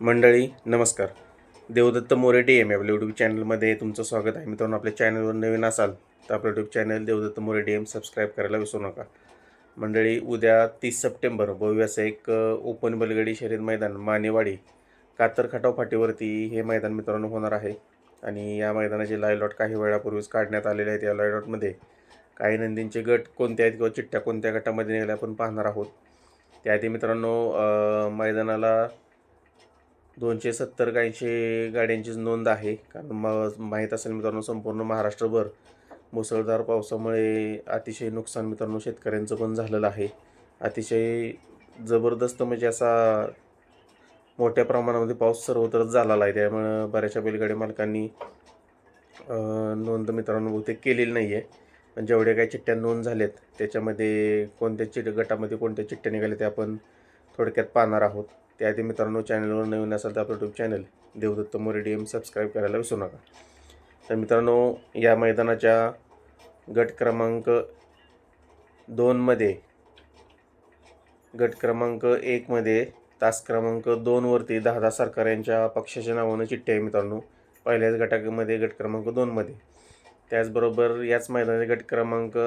मंडळी नमस्कार. Devdatt More D M आपल्या यूट्यूब चॅनलमध्ये तुमचं स्वागत आहे. मित्रांनो आपल्या चॅनलवर नवीन असाल तर आपलं YouTube channel Devdatta More D M subscribe करायला विसरू नका. मंडळी उद्या तीस सप्टेंबर भव्य असं एक ओपन बलगडी शर्यत मैदान मानेवाडी कातर खटाव फाटीवरती हे मैदान मित्रांनो होणार आहे. आणि या मैदानाचे लायलॉट लॉट काही वेळापूर्वीच काढण्यात आलेले आहेत या लायलॉटमध्ये लॉटमध्ये काही नंदींचे गट कोणते आहेत किंवा चिठ्ठ्या कोणत्या गटामध्ये निघाल्या आपण पाहणार आहोत. त्याआधी मित्रांनो मैदानाला दोनशे सत्तर गायींचे गाड्यांचीच नोंद आहे. कारण मग माहीत असेल मित्रांनो संपूर्ण महाराष्ट्रभर मुसळधार पावसामुळे अतिशय नुकसान मित्रांनो शेतकऱ्यांचं पण झालेलं आहे. अतिशय जबरदस्त म्हणजे असा मोठ्या प्रमाणामध्ये पाऊस सर्वत्रच झालेला आहे. त्यामुळं बऱ्याचशा बैलगाडी मालकांनी नोंद मित्रांनो बहुतेक केलेली नाही आहे पण जेवढ्या काही चिठ्ठ्या नोंद झाल्यात त्याच्यामध्ये कोणत्या चिट गटामध्ये कोणत्या चिठ्ठ्या निघाल्या ते आपण थोडक्यात पाहणार आहोत. त्याआधी मित्रांनो चॅनलवर नवीन असाल तर आपलं YouTube channel Devdatta More D M subscribe करायला विसरू नका. तर मित्रांनो या मैदानाच्या गट क्रमांक दोनमध्ये गट क्रमांक एकमध्ये तास क्रमांक दोनवरती दहा दहा सरकार यांच्या पक्षाच्या नावानं चिठ्ठी आहे मित्रांनो. पहिल्याच गटामध्ये गट क्रमांक दोनमध्ये त्याचबरोबर याच मैदानाचे गट क्रमांक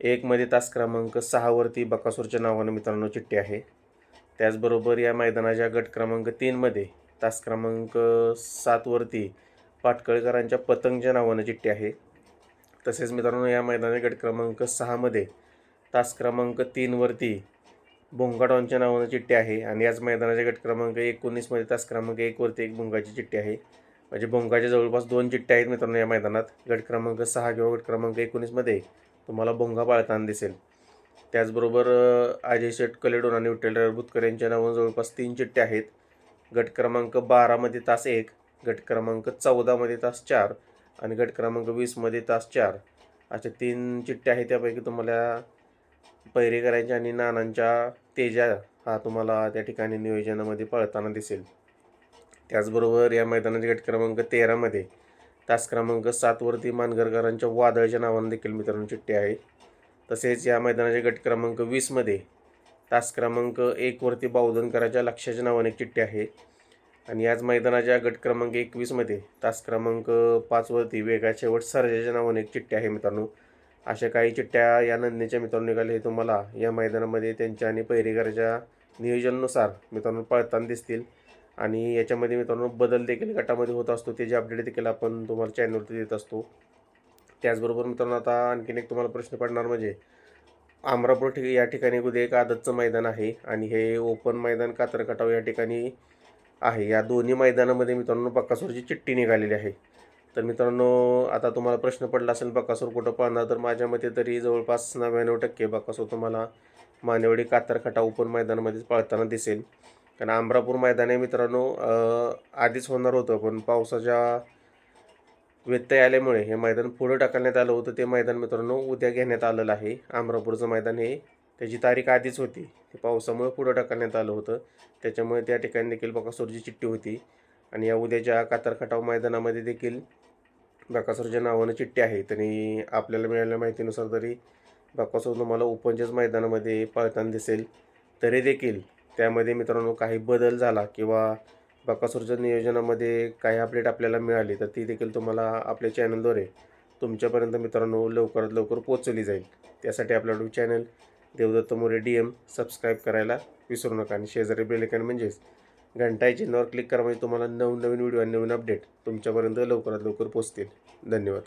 एकमध्ये तास क्रमांक सहावरती बकासूरच्या नावानं मित्रांनो चिठ्ठी आहे. त्याचबरोबर या मैदानाच्या गट क्रमांक तीनमध्ये तास क्रमांक सातवरती पाटकळकरांच्या पतंगच्या नावानं चिठ्ठी आहे. तसेच मित्रांनो या मैदानाच्या गट क्रमांक सहामध्ये तास क्रमांक तीनवरती भोंगाडॉनच्या नावानं चिठ्ठी आहे आणि याच मैदानाच्या गट क्रमांक एकोणीसमध्ये तास क्रमांक एकवरती एक भोंगाची चिठ्ठी आहे. म्हणजे भोंगाच्या जवळपास दोन चिठ्ठ्या आहेत मित्रांनो या मैदानात. गट क्रमांक सहा किंवा गट क्रमांक एकोणीसमध्ये तुम्हाला भोंगा पाळताना दिसेल. त्याचबरोबर अजय शेठ कलेडोन आणि विठ्ठल बुतकर यांच्या नावानं जवळपास तीन चिठ्ठ्या आहेत. गट क्रमांक बारामध्ये तास एक गट क्रमांक चौदामध्ये तास चार आणि गट क्रमांक वीसमध्ये तास चार. अशा तीन चिठ्ठ्या आहेत त्यापैकी तुम्हाला पैरेकरांच्या आणि नानांच्या तेजा हा तुम्हाला त्या ठिकाणी नियोजनामध्ये पळताना दिसेल. त्याचबरोबर या मैदानाचे गट क्रमांक तेरामध्ये तास क्रमांक सातवरती मानगरकरांच्या वादळच्या नावानं देखील मित्रांनो चिठ्ठी आहे तसेच या मैदानाच्या गट क्रमांक वीसमध्ये तास क्रमांक एकवरती बावधनकराच्या लक्षाच्या नावाने एक चिठ्ठी आहे. आणि याच मैदानाच्या गट क्रमांक एकवीसमध्ये तास क्रमांक पाचवरती वेगा शेवट सरजाच्या नावाने एक चिठ्ठी आहे मित्रांनो. अशा काही चिठ्ठ्या या नंदीच्या मित्रांनो निघाल्या हे तुम्हाला या मैदानामध्ये त्यांच्या आणि पैरेकराच्या नियोजनानुसार मित्रांनो पळताना दिसतील. आणि याच्यामध्ये मित्रांनो बदल देखील गटामध्ये होत असतो. त्याचे अपडेट देखील आपण तुम्हाला चॅनलवरती देत असतो. त्याचबरोबर मित्रांनो आता आणखीन एक तुम्हाला प्रश्न पडणार म्हणजे आमरापूर ठिक या ठिकाणी उद्या एक आदतचं मैदान आहे आणि हे ओपन मैदान कातरकटाव या ठिकाणी आहे. या दोन्ही मैदानामध्ये मित्रांनो बक्कासूरची चिठ्ठी निघालेली आहे. तर मित्रांनो आता तुम्हाला प्रश्न पडला असेल बक्कासूर कुठं पाहणार? तर माझ्या मते तरी जवळपास नव्याण्णव टक्के बक्कासूर तुम्हाला मानेवाडी कातरखटा ओपन मैदानामध्येच पळताना दिसेल. कारण आमरापूर मैदान हे मित्रांनो आधीच होणार होतं पण पावसाच्या व्यत्यय आल्यामुळे हे मैदान पुढं टाकण्यात आलं होतं. ते मैदान मित्रांनो उद्या घेण्यात आलेलं आहे. आमरापूरचं मैदान हे त्याची तारीख आधीच होती. ते पावसामुळे पुढं टाकण्यात आलं होतं. त्याच्यामुळे त्या ठिकाणी देखील बकासूरची चिठ्ठी होती. आणि या उद्याच्या कातर खटाव मैदानामध्ये देखील बकासूरच्या नावानं चिठ्ठी आहे. तरी आपल्याला मिळालेल्या माहितीनुसार तरी बकासूर तुम्हाला ओपनच्याच मैदानामध्ये पळताना दिसेल. तरी देखील त्यामध्ये मित्रांनो काही बदल झाला किंवा बकासूरच्या नियोजनामध्ये काही अपडेट आपल्याला मिळाली तर ती देखील तुम्हाला आपल्या चॅनलद्वारे तुमच्यापर्यंत मित्रांनो लवकरात लवकर पोचवली जाईल. त्यासाठी आपला YouTube channel Devdatta More D M subscribe करायला विसरू नका आणि शेजारी बेलेकन म्हणजेच घंटा चिन्हावर क्लिक करा म्हणजे तुम्हाला नवनवीन व्हिडिओ आणि नवीन अपडेट तुमच्यापर्यंत लवकरात लवकर पोचतील धन्यवाद.